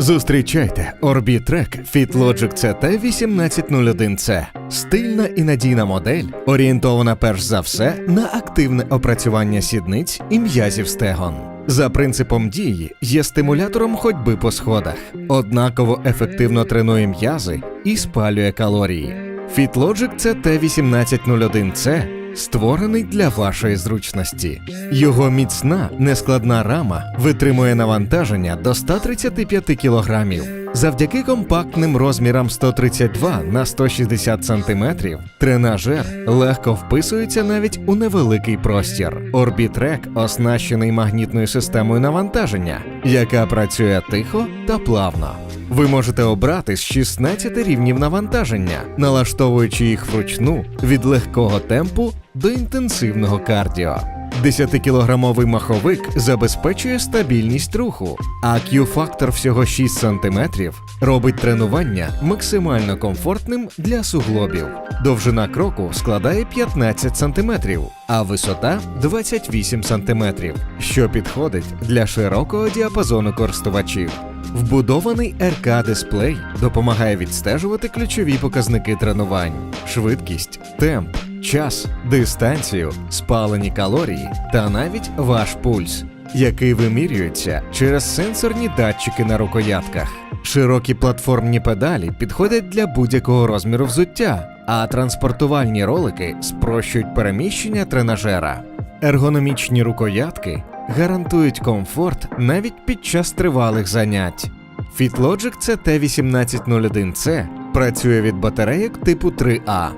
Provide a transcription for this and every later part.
Зустрічайте Orbitrek FitLogic CT 1801C. Стильна і надійна модель, орієнтована перш за все на активне опрацювання сідниць і м'язів стегон. За принципом дії є стимулятором ходьби по сходах, однаково ефективно тренує м'язи і спалює калорії. FitLogic CT 1801C створений для вашої зручності. Його міцна, нескладна рама витримує навантаження до 135 кг. Завдяки компактним розмірам 132 на 160 см тренажер легко вписується навіть у невеликий простір. Орбітрек оснащений магнітною системою навантаження, яка працює тихо та плавно. Ви можете обрати з 16 рівнів навантаження, налаштовуючи їх вручну від легкого темпу до інтенсивного кардіо. 10-кілограмовий маховик забезпечує стабільність руху, а Q-фактор всього 6 см робить тренування максимально комфортним для суглобів. Довжина кроку складає 15 см, а висота 28 см, що підходить для широкого діапазону користувачів. Вбудований РК-дисплей допомагає відстежувати ключові показники тренувань: швидкість, темп, час, дистанцію, спалені калорії та навіть ваш пульс, який вимірюється через сенсорні датчики на рукоятках. Широкі платформні педалі підходять для будь-якого розміру взуття, а транспортувальні ролики спрощують переміщення тренажера. Ергономічні рукоятки гарантують комфорт навіть під час тривалих занять. FitLogic CT1801C працює від батарейок типу 3А,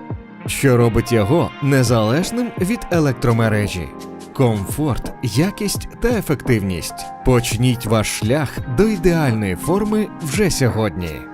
що робить його незалежним від електромережі. Комфорт, якість та ефективність. Почніть ваш шлях до ідеальної форми вже сьогодні.